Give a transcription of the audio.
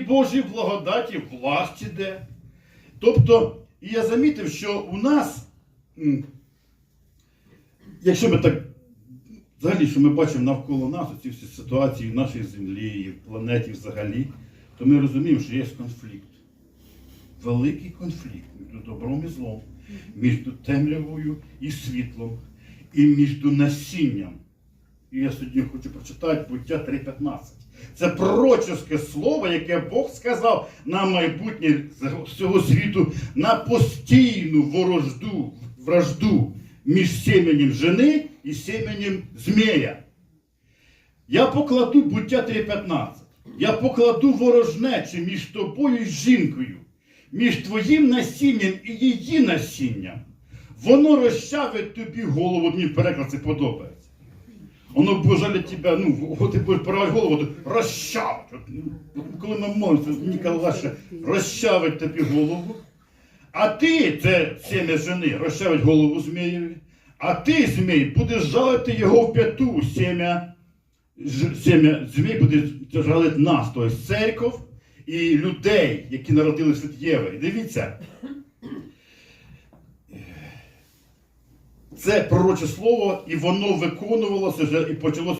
Божій благодаті власть іде. Тобто, я замітив, що у нас, якщо ми так, взагалі, що ми бачимо навколо нас, ці всі ситуації в нашій землі і в планеті взагалі, то ми розуміємо, що є конфлікт. Великий конфлікт між добром і злом, між темрявою і світлом, і між насінням. І я сьогодні хочу прочитати буття 3.15. Це пророчеське слово, яке Бог сказав на майбутнє всього світу, на постійну ворожду, вражду між семенем жени і семенем змія. Я покладу буття 3.15. Я покладу ворожнечі між тобою і жінкою, між твоїм насінням і її насінням. Воно розчавить тобі голову, мені переклад це подобається. Воно буде тебе, ну, от ти будеш поривати голову, розчавить. Ну, коли ми молимося, легше розчавить тобі голову. А ти, це сем'я жени, розчавить голову змієві. А ти, змій, будеш жалити його в п'яту, сем'я ж- змій буде жалити нас, тобто церков і людей, які народились від Єви. Дивіться. Це пророче слово, і воно виконувалося вже і почалося.